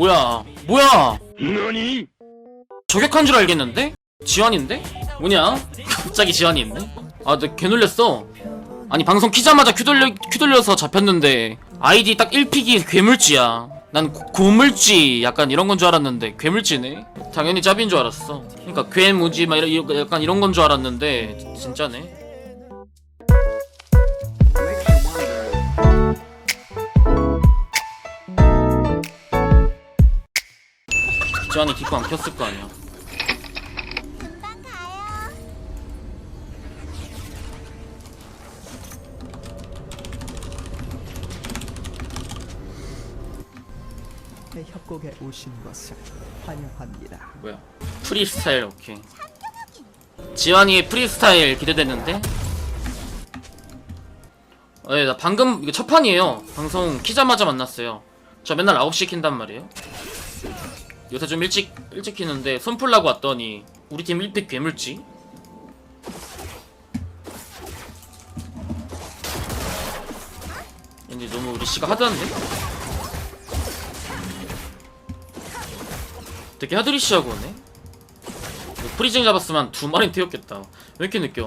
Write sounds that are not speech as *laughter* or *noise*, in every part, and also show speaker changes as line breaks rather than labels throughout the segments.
뭐야 뭐야
너니?
저격한 줄 알겠는데? 지환인데? 뭐냐? *laughs* 갑자기 지환이 있네? 아, 나 개 놀랬어. 아니, 방송 키자마자 큐 돌려, 큐 돌려서 잡혔는데, 아이디 딱 1픽이 괴물쥐야. 난 고, 고물쥐, 약간 이런 건 줄 알았는데, 괴물쥐네? 당연히 짭인 줄 알았어. 그니까, 괴무지, 막 이런- 약간 이런 건 줄 알았는데, 진짜네. 지환이 디코 안 켰을 거 아니야.
금방 가요.
내 협곡에 오신 것을 환영합니다.
뭐야? 프리스타일 오케이. 지환이의 프리스타일 기대되는데? 네, 나 방금 이거 첫 판이에요. 방송 키자마자 만났어요. 저 맨날 9시 킨단 말이에요 요새 좀 일찍 일찍 키는데 손 풀라고 왔더니 우리 팀 1픽 괴물지? 근데 너무 우리 씨가 하드한데? 되게 하드리시하고 오네. 이거 프리징 잡았으면 두 마리 태웠겠다. 왜 이렇게 늦게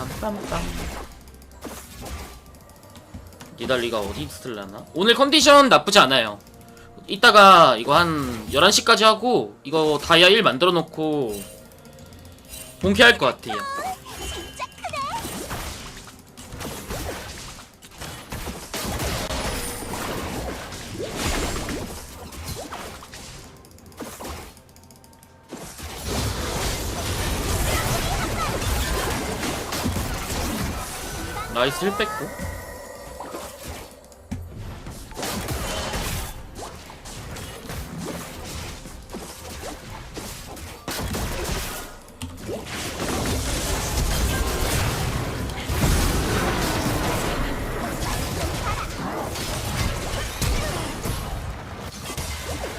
빰빰빰 니달리가 어디 있을라나? 오늘 컨디션 나쁘지 않아요. 이따가 이거 한 11시까지 하고 이거 다이아 1 만들어 놓고 본캐 할 것 같아요 나이스 힐 뺐고.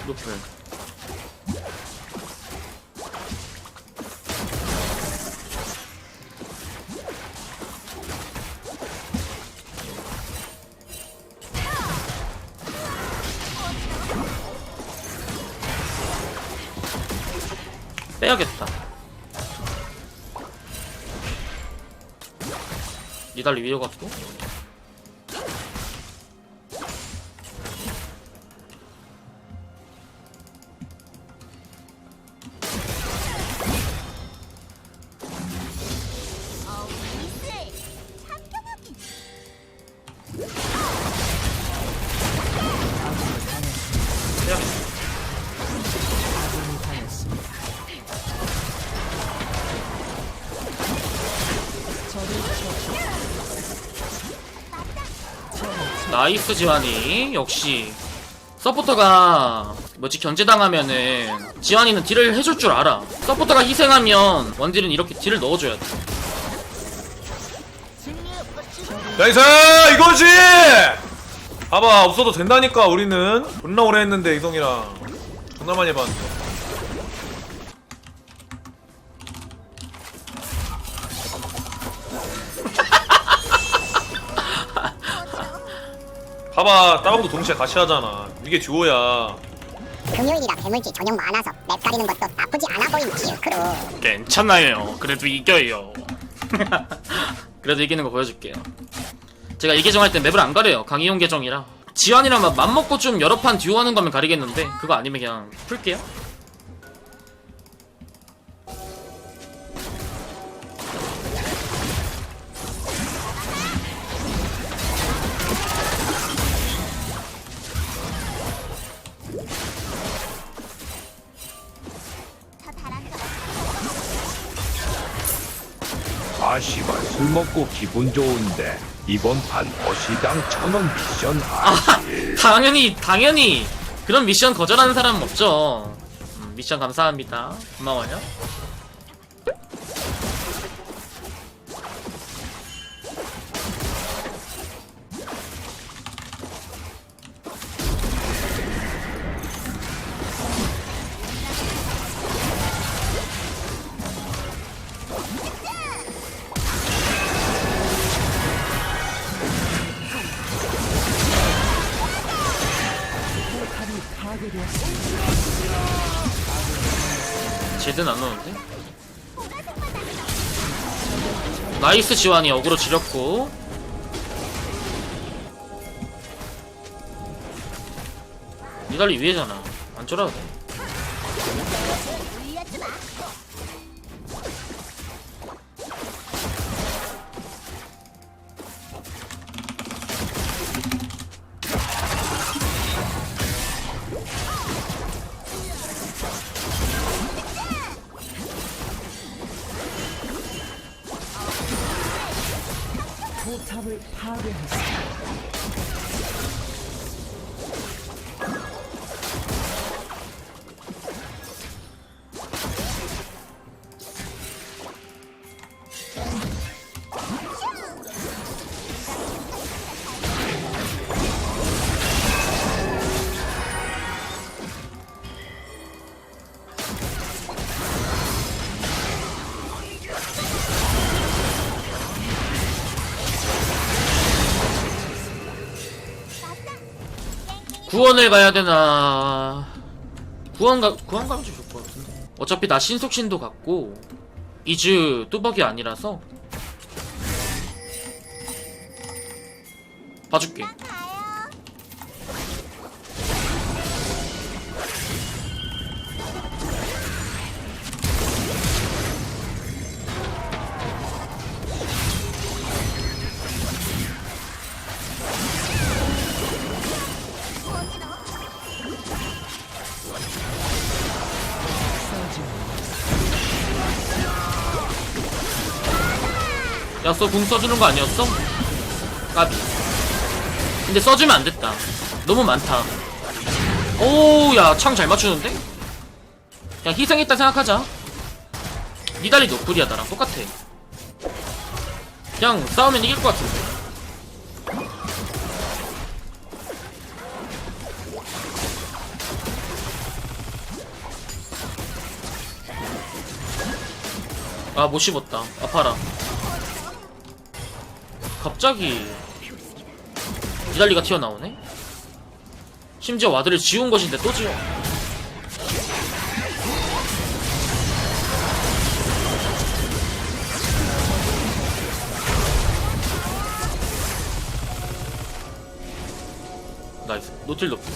노플 빼야겠다. 니달리 위로 갔고. 나이스 지환이. 역시. 서포터가 뭐지? 견제당하면은 지환이는 딜을 해줄 줄 알아. 서포터가 희생하면 원딜은 이렇게 딜을 넣어줘야 돼.
나이스 이거지! 봐봐 없어도 된다니까 우리는. 존나 오래 했는데 이성이랑. 존나 많이 해봤는데 봐봐 다운도 동시에 같이 하잖아 이게 듀오야
금요일이라 괴물지 전용 많아서 맵 가리는 것도 나쁘지 않아 보이지 크루
괜찮아요. 그래도 이겨요. *laughs* 그래도 이기는 거 보여줄게요. 제가 이 계정 할 때 맵을 안 가려요. 강의용 계정이라. 지환이랑 막 맘먹고 좀 여러 판 듀오 하는 거면 가리겠는데 그거 아니면 그냥 풀게요.
아 씨발 술 먹고 기분 좋은데 이번 판 어시당 천원 미션
아
하지
당연히 당연히. 그런 미션 거절하는 사람은 없죠. 음, 미션 감사합니다. 고마워요 제든 안 오는데? 나이스 지환이 어그로 지렸고. 니달리 위에잖아. 안 쫄아도 돼
포탑을 파괴했습니다.
구원을 가야 되나. 구원 가 구원 가면 좀 좋을 것 같은데. 어차피 나 신속신도 같고 이즈 뚜벅이 아니라서. 봐줄게 야써 궁 써주는 거 아니었어? 까비. 근데 써주면 안 됐다. 너무 많다. 오야 창 잘 맞추는데? 그냥 희생했다 생각하자. 니달리 노플이야 나랑 똑같아. 그냥 싸우면 이길 것 같은데. 아 못 씹었다. 아파라 갑자기 니달리가 튀어나오네? 심지어 와드를 지운 것인데 또 지워? 나이스. 노틸 높카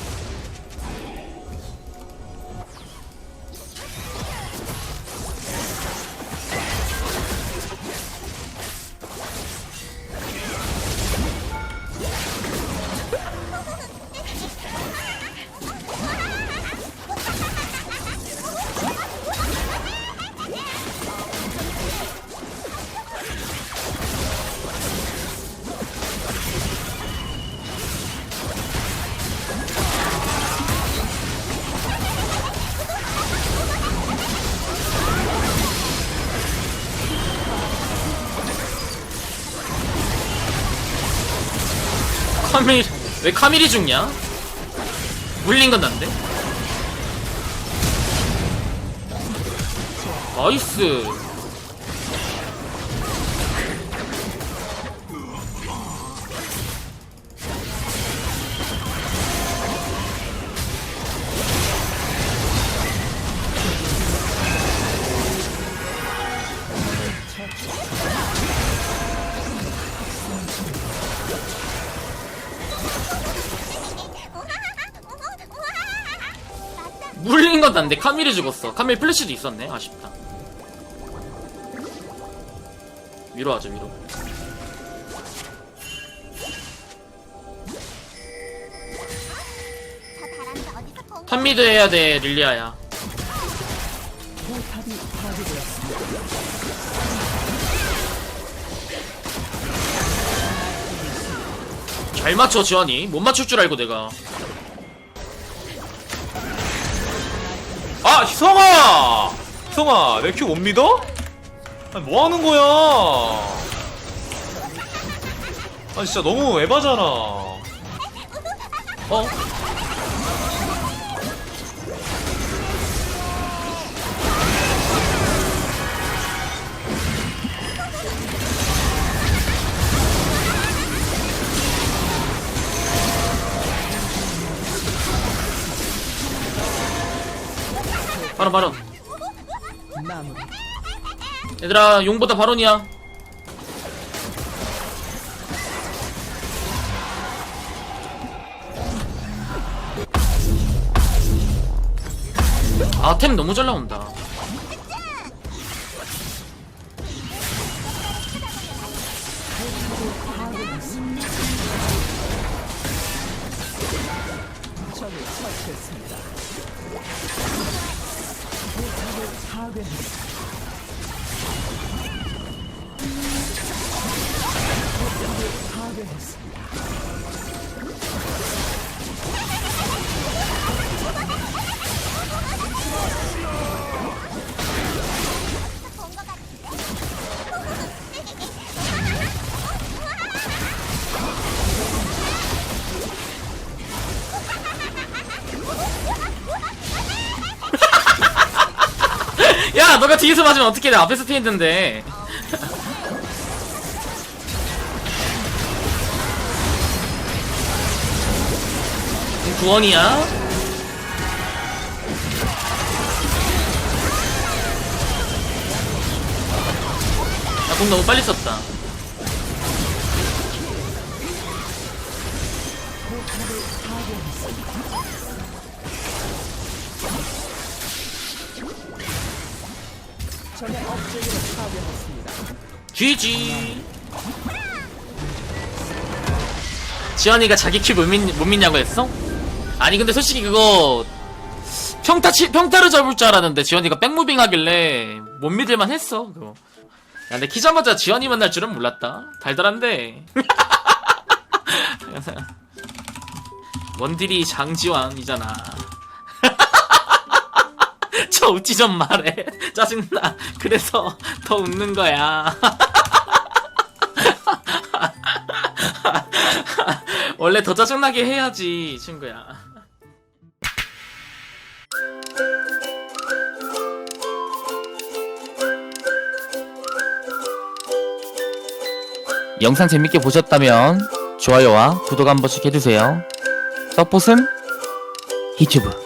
왜 카밀이 죽냐? 물린 건 난데? 나이스 건 난데 카밀이 죽었어. 카밀 플래시도 있었네. 아쉽다. 위로 하자 위로. 탑미드 해야 돼 릴리아야. 잘 맞춰 지환이. 못 맞출 줄 알고 내가
아 희성아 희성아 내 큐 못 믿어? 아니 뭐 하는 거야 아 진짜 너무 에바잖아
어? 바로
마무리.
얘들아 용보다 바론이야. 아 템 너무 잘 나온다
파괴했습니다.
야 너가 뒤에서 맞으면 어떻게 내 앞에서 피했는데. 구원이야? 야공 너무 빨리 썼다
적의 업적을 파괴했습니다.
GG 지환이가 자기 킬못 믿, 못 믿냐고 했어? 아니 근데 솔직히 그거 평타 치, 평타를 잡을 줄 알았는데 지환이가 백무빙 하길래 못 믿을만 했어 그거. 야 근데 키자마자 지환이 만날 줄은 몰랐다. 달달한데. *laughs* 원딜이 장지환이잖아 저 웃지 좀 말해. *laughs* 짜증나. 그래서 더 웃는 거야. *laughs* 원래 더 짜증나게 해야지 친구야. 영상 재밌게 보셨다면 좋아요와 구독 한 번씩 해주세요. 서포슴 히튜브